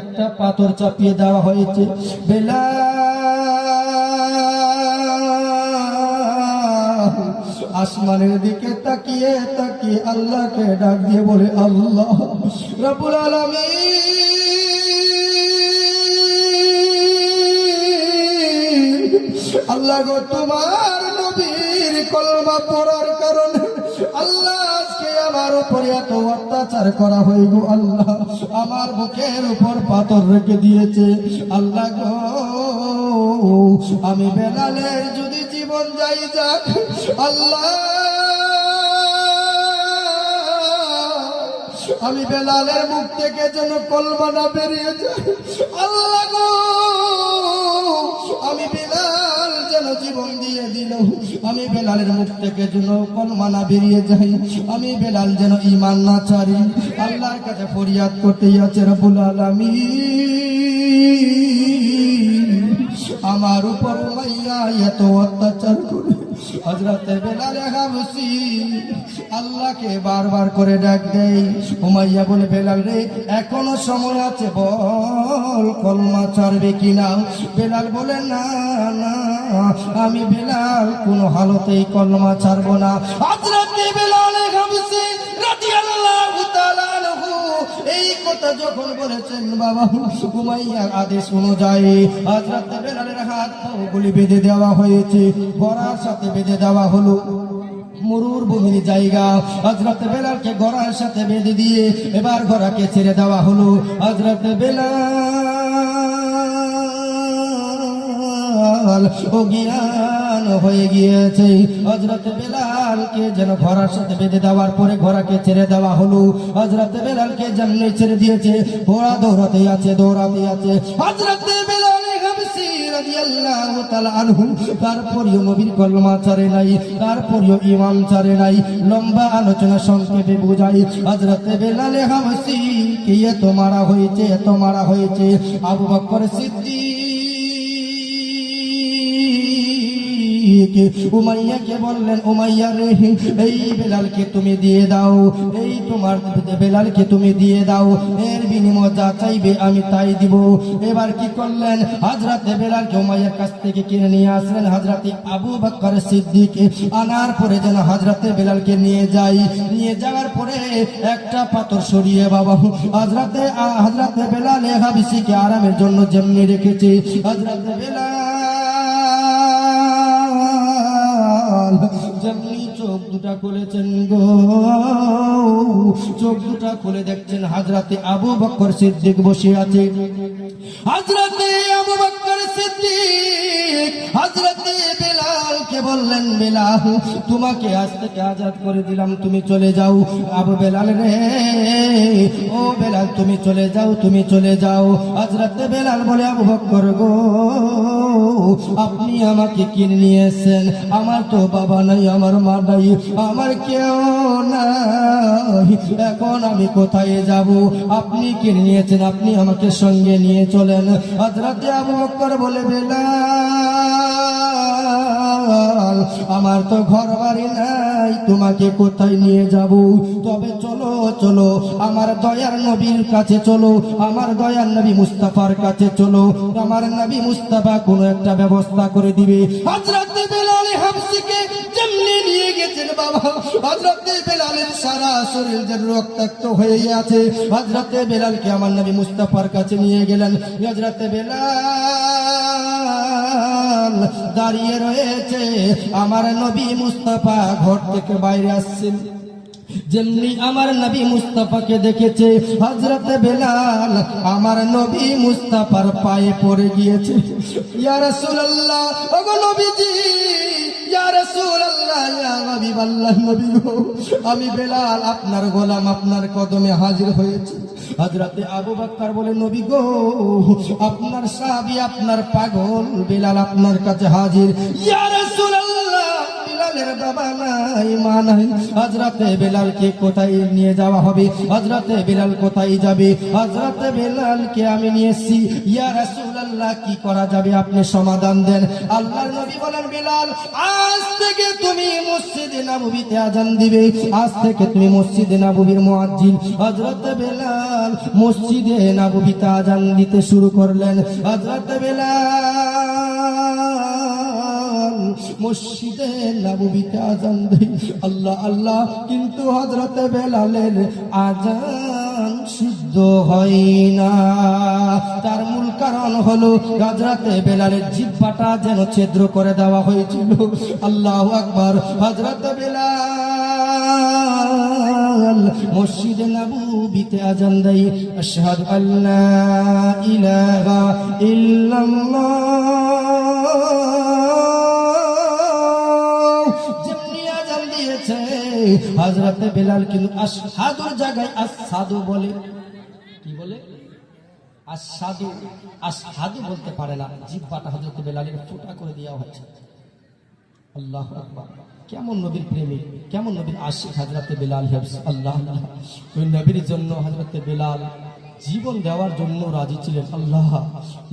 একটা পাথর চাপিয়ে দেওয়া হয়েছে। বেলা আসমানের দিকে তাকিয়ে তাকিয়ে আল্লাহকে ডাক দিয়ে বলে, আল্লাহ রবুল আলমী আল্লাহ গো তোমার নবীর কলমা পড়ার কারণে আল্লাহ আজকে আমার উপরে এত অত্যাচার করা হয়ে গো আল্লাহ। আমার বুকের উপর পাথর রেখে দিয়েছে। আল্লাহ গো, আমি বেলালের যদি জীবন যাই যাক, আল্লাহ। আমি বেলালের মুখ থেকে যেন কলমানা বেরিয়ে যায়। আল্লাহ আমি বেলাল জীবন দিয়ে দিল। আমি বেলালের মুখ থেকে যেন কলমানা বেরিয়ে যাই আমি বেলাল যেন ইমান না ছাড়ি। আল্লাহর কাছে ফরিয়াদ করতেই আছে রবুল আলমী আমার উপর মাইয়া এত অত্যাচার করে হজরতে বেলালে হাবসি আল্লাহকে বারবার করে ডাক দেই উমাইয়া বলে, বেলাল রে, এখনও সময় আছে, বল, কলমা ছাড়বে কিনা? বেলাল বলে, না না, আমি বেলাল, কোনো হালতেই কলমা ছাড়বো না। হজরতে বেলাল হাবসি এই কথা যখন বলেছেন, বাবা উমাইয়ার আদেশ অনুযায়ী হযরত বেলালের হাত পাগুলি বেঁধে দেওয়া হয়েছে। গড়ার সাথে বেঁধে দেওয়া হলো। মরুর ভূমির জায়গা। হজরত বেলালকে গড়ার সাথে বেঁধে দিয়ে এবার গড়াকে ছেড়ে দেওয়া হলো। হজরত বেলাল ও জ্ঞান হয়ে গিয়েছে। হজরত বেলালকে যেন ঘোড়ার সাথে বেঁধে দেওয়ার পরে ঘোড়াকে ছেড়ে দেওয়া হলো। হজরত বেলালকে যেমনি ছেড়ে দিয়েছে। ঘোড়া দৌড়াতে আছে দৌড়াতে আছে। হজরত কলমা ইমাম নাই। লম্বা আলোচনা মারা হয়েছে মারা হয়েছে। আবু বকর সিদ্দিক উমাইয়াকে বললেন, উমাইয়া রে, এই বেলালকে তুমি দিয়ে দাও। এই তোমার বেলালকে তুমি দিয়ে দাও। এর বিনিময় যা চাইবে আমি তাই দিব। এবার কি করলেন? হাজরাতে বেলালকে উমাইয়ার কাছ থেকে কিনে নিয়ে আসলেন হাজরাতে আবু বকর সিদ্দিক। আনার পরে যেন হাজরাতে বেলালকে নিয়ে যাই। নিয়ে যাওয়ার পরে একটা পাথর সরিয়ে বাবা হাজরাতে হাজরাতে বেলাল এ হাবিসিকে আরামের জন্য যেমনি রেখেছে। হাজরাতে বেলাল যেমনি চোখ দুটা খুলেছেন গো। চোখ দুটা খুলে দেখছেন হাজরাতে আবু বকর সিদ্দিক বসে আছে। হাজরাতে আবু বক্কর বললেন, বেলাল, তোমাকে আজ থেকে আজাদ করে দিলাম, তুমি চলে যাও। আবু বেলাল রে, ও বেলাল, তুমি চলে যাও, তুমি চলে যাও। বেলাল বলে, আবু বক্কর গো, আপনি আমাকে কিনে নিয়েছেন? আমার তো বাবা নাই, আমার মা নাই, আমার কেউ নাই। এখন আমি কোথায় যাব? আপনি কিনে নিয়েছেন? আপনি আমাকে সঙ্গে নিয়ে চলেন। হজরতে আবু বকর বলে বেলাল, আমার তো ঘর বাড়ি নাই, তোমাকে কোথায় নিয়ে যাব? তবে চলো চলো, আমার দয়ার নবীর কাছে চলো, আমার দয়ার নবী মুস্তাফার কাছে চলো, আমার নবী মুস্তাফা কোনো একটা ব্যবস্থা করে দিবে। হজরত বেলাল হাফসিকে যেমনি নিয়ে গেছেন বাবা হজরতে বেলালের সারা শরীর রক্তাক্ত হয়ে আছে হজরতে বেলালকে আমার নবী মুস্তাফার কাছে নিয়ে গেলেন। হজরতে বেলাল দাঁড়িয়ে রয়েছে। আমার নবী মুস্তাফা ঘর থেকে বাইরে আসছেন। যেমনি আমার নবী মুস্তাফাকে দেখেছে হজরত বেলাল আমার নবী মুস্তাফার পায়ে পড়ে গিয়েছে। ইয়া রাসূলুল্লাহ, ওগো নবীজি! আমি বেলাল আপনার গোলাম, আপনার কদমে হাজির হয়েছি। হাজরাতে আবু বাক্কার বলে, নবী গো, আপনার সাহাবি, আপনার পাগল, বেলাল আপনার কাছে হাজির। ইয়া রাসূলুল্লাহ বেলালের বাবা নাই, মা নাই। হজরতে বেলালকে কোথায় নিয়ে যাওয়া হবে? হজরতে বেলাল কোথায় যাবে? হজরতে আমি নিয়ে এসেছি। ইয়া রাসূলুল্লাহ, কি করা যাবে? আপনি সমাধান দেন। আল্লাহর নবী বলেন, বেলাল, আজ থেকে তুমি মসজিদে নববীতে আজান দিবে। আজ থেকে তুমি মসজিদে নববীর মুয়াজ্জিন। হযরত বেলাল মসজিদে নববীতে আজান দিতে শুরু করলেন। হযরত বেলাল মসজিদে নববীতে আজান দেয় আল্লাহ আল্লাহ, কিন্তু হযরত বেলালের আজান শুদ্ধ হয় না। তার মূল কারণ হলো হজরতে বেলালের জিব্বাটা যেন ছিদ্র করে দেওয়া হয়েছিল। আল্লাহ আকবর। হজরত বেলাল মসজিদে নবুবিতে আজান দেয়। আশহাদু আল্লা ইলাহা ইল্লাল্লাহ। হজরতে বেলাল কিন্তু আশহাদুর জায়গায় আসাদু বলে। কি বলে? আসাদু আসাদু বলতে পারে না। জিব্বাটা হজরত বেলালের ফোটা করে দেওয়া হয়েছে। আল্লাহ কেমন নবীর প্রেমিক, কেমন নবীর আশিক হাজরাতে বেলাল হেফস আল্লাহ। ওই নবীর জন্য হজরতে বেলাল জীবন দেওয়ার জন্য রাজি ছিলেন। আল্লাহ,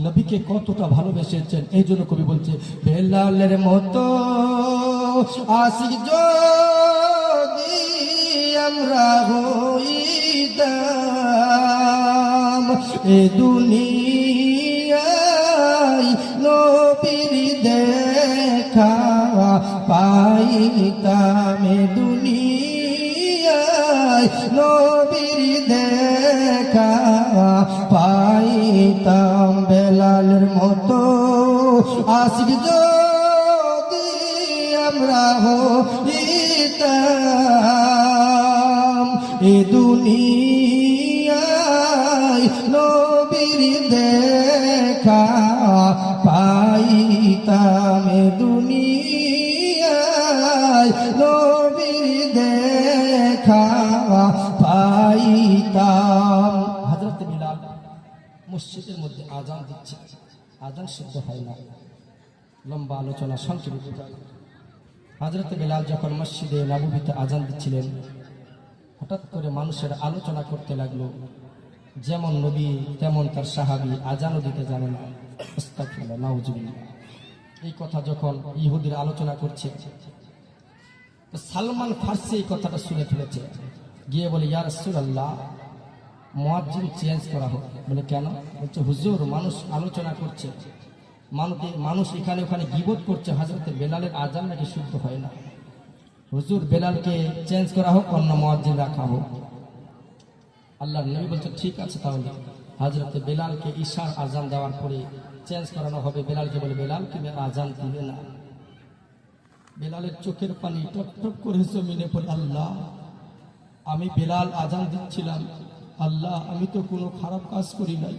নবীকে কতটা ভালোবেসেছেন। এই জন্য কবি বলছে, বেলালের মতো আশিক আমরা হইতাম এ দুনিয়ায় নবীর দেখা পাইতাম। এ দুনিয়ায় নবীর দেখা পাইতাম। বেলালের মতো আশিক যদি আমরা হইতাম। এ দুনিয়ায় নবীর দেখা পাইতাম এ দুনিয়ায় নবীর দেখা পাইতাম। হযরত বিলাল মসজিদের মধ্যে আজান দিচ্ছে। আজান সিদ্ধ হয় না। লম্বা আলোচনা, সংক্ষিপ্ত। হাজরত বেলাল যখন মসজিদে নববীতে আজান দিচ্ছিলেন হঠাৎ করে মানুষের আলোচনা করতে লাগল, যেমন নবী, তেমন তার সাহাবি আজানও দিতে জানে না। এই কথা যখন ইহুদির আলোচনা করছে সালমান ফার্সি এই কথাটা শুনে ফেলেছে। গিয়ে বলে ইয়ার আল্লাহ মোয়াজ্জিন চেঞ্জ করা হোক। বলে, কেন? বলছে, হুজুর, মানুষ আলোচনা করছে। মানুষ মানুষ এখানে ওখানে গিবত করছে হাজরতে বেলালের আজান নাকি শুদ্ধ হয় না। হুজুর বেলালকে চেঞ্জ করা হোক, অন্য মোয়াজ্জিন রাখা হোক। আল্লাহ নবী বলছে, ঠিক আছে তাহলে। হাজরতে বেলালকে ঈশার আজান দেওয়ার পরে চেঞ্জ করানো হবে। বেলালকে বলে, বেলাল, তুমি আজান দিবে না। বেলালের চোখের পানি টপ টপ করে জমিনে পড়ে, আল্লাহ, আমি বেলাল আজান দিচ্ছিলাম। আল্লাহ, আমি তো কোনো খারাপ কাজ করি নাই।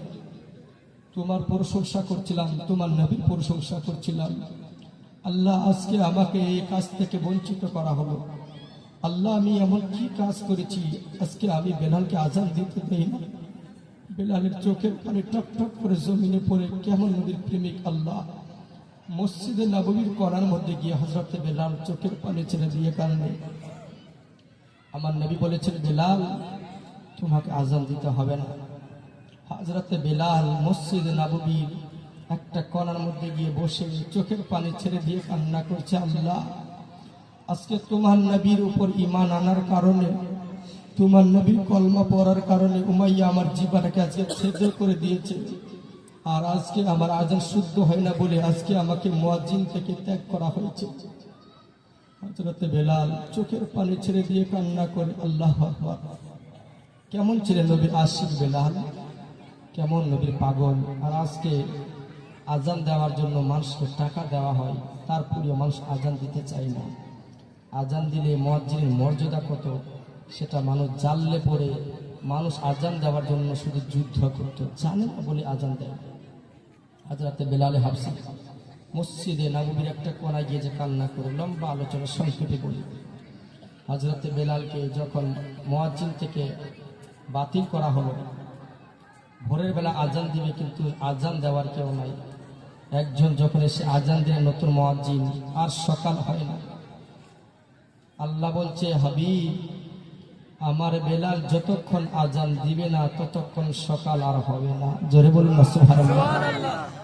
তোমার প্রশংসা করছিলাম, তোমার নবীর প্রশংসা করছিলাম। আল্লাহ আজকে আমাকে এই কাজ থেকে বঞ্চিত করা হলো। আল্লাহ আমি এমন কি কাজ করেছি, আজকে আমি বেলালকে আজান দিতে দেই না। বেলালের চোখের পানি টপ টপ করে জমিনে পড়ে কেমন নবীর প্রেমিক আল্লাহ। মসজিদে নববীর করার মধ্যে গিয়ে হজরতে বেলাল চোখের পানি ছেড়ে দিয়ে কারণে আমার নবী বলেছেন, বেলাল, তোমাকে আজান দিতে হবে না। হাজরতে বেলাল মসজিদ নববীর একটা কণার মধ্যে গিয়ে বসে চোখের পানি ছেড়ে দিয়ে কান্না করছে আল্লাহ। আজকে তোমার নবীর উপর ইমান আনার কারণে, তোমার নবীর কলমা পড়ার কারণে উমাইয়া আমার জীবনটাকে আজকে ছেদ করে দিয়েছে। আর আজকে আমার আজান শুদ্ধ হয় না বলে আজকে আমাকে মুয়াজ্জিন থেকে ত্যাগ করা হয়েছে। হজরতে বেলাল চোখের পানি ছেড়ে দিয়ে কান্না করে, আল্লাহ কেমন ছিলেন নবীর আশিক বেলাল? কেমন নবীর পাগল? আর আজকে আজান দেওয়ার জন্য মানুষকে টাকা দেওয়া হয় তারপরেও মানুষ আজান দিতে চায় না। আজান দিলে মসজিদের মর্যাদা কত? সেটা মানুষ জানলে পরে মানুষ আজান দেওয়ার জন্য শুধু যুদ্ধ করতো। জানে না বলে আজান দেয়। হাজরাতে বেলালে হাফসি, মসজিদে নবীর একটা কোনায় গিয়ে যে কান্না করে, লম্বা আলোচনা, সংক্ষেপে বলি। হাজরাতে বেলালকে যখন মোয়াজ্জিন থেকে বাতিল করা হলো, ভোরের বেলা আজান দিবে কিন্তু আজান দেওয়ার কেউ নাই। একজন যখন এসে আজান দিলে নতুন মোয়াজ্জিন, আর সকাল হয় না। আল্লাহ বলছে, হাবিব, আমার বেলাল যতক্ষণ আজান দিবে না, ততক্ষণ সকাল আর হবে না। জোরে বলুন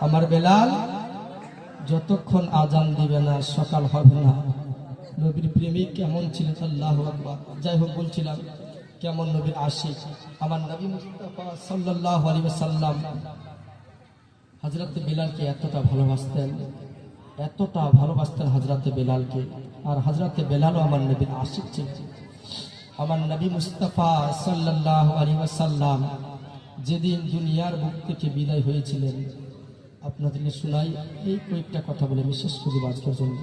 আমার বেলাল যতক্ষণ আজান দিবে না, সকাল হবে না। নবীর প্রেমিক কেমন ছিল, আল্লাহ আকবার। যাই হোক, বলছিলাম, কেমন নবীর আশিক। আমার নবী মুস্তাফা সাল্লাল্লাহু আলাইহি ওয়াসাল্লাম হযরত বেলালকে এতটা ভালোবাসতেন এতটা ভালোবাসতেন হজরত বেলালকে। আর হজরত বেলালও আমার নবীর আশিক ছিলেন। আমার নবী মুস্তফা সাল্লাহ আলী ওয়াসাল্লাম যেদিন দুনিয়ার বুক থেকে বিদায় হয়েছিলেন, আপনাদেরকে শোনাই এই কয়েকটা কথা বলে আমি শেষ করি আজকের জন্য।